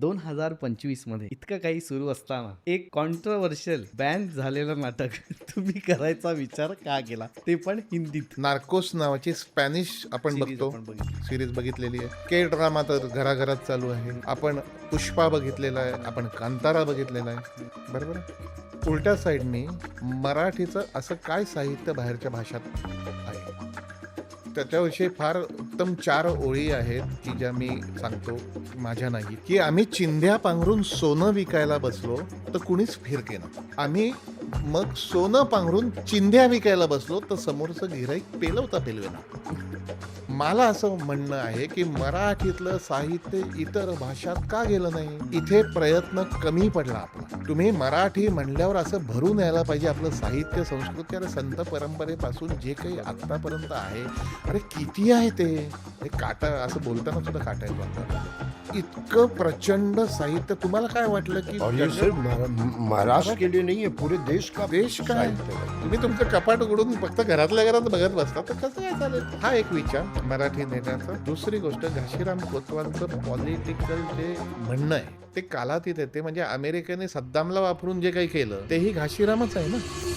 दोन हजार पंचवीसमध्ये इतकं काही सुरू असताना एक कॉन्ट्रोवर्शियल बॅन झालेलं नाटक तुम्ही करायचा विचार का केला? ते पण हिंदीत. नार्कोस नावाची स्पॅनिश आपण बघतो. सिरीज बघितलेली आहे. के ड्रामा तर घराघरात चालू आहे. आपण पुष्पा बघितलेला आहे. आपण कांतारा बघितलेला आहे. बरोबर? उलट्या साईडनी मराठीचं असं काय साहित्य बाहेरच्या भाषात आहे? त्याच्याविषयी फार उत्तम चार ओळी आहेत की ज्या मी सांगतो माझ्या नाही. की आम्ही चिंध्या पांघरून सोनं विकायला बसलो तर कुणीच फिरके ना आम्ही मग सोनं पांघरून चिंध्या विकायला बसलो तर समोरचं गिराईक पेलवता पेलवेना. मला असं म्हणणं आहे की मराठीतलं साहित्य इतर भाषात का गेलं नाही? इथे प्रयत्न कमी पडला आपला. तुम्ही मराठी म्हणल्यावर असं भरून यायला पाहिजे आपलं साहित्य संस्कृती आणि संत परंपरेपासून जे काही आत्तापर्यंत आहे. अरे किती आहे ते? हे काटा असं बोलताना सुद्धा काटा येतो आपल्याला. इतकं प्रचंड साहित्य. तुम्हाला काय वाटलं की और ये जगात- सिर्फ महारा- महाराष्ट्र के लिए नहीं है पूरे देश का देश काय साहित्य है तुम्ही तुमचं कपाट उघडून फक्त घरातल्या घरात बघत बसता. तर कसं काय चालेल? हा एक विचार मराठी नेण्याचा दुसरी गोष्ट घाशीराम कोतवालचं पॉलिटिकल जे म्हणणं आहे ते कालातीत आहे ते म्हणजे अमेरिकेने सद्दामला वापरून जे काही केलं तेही घाशीरामच आहे ना?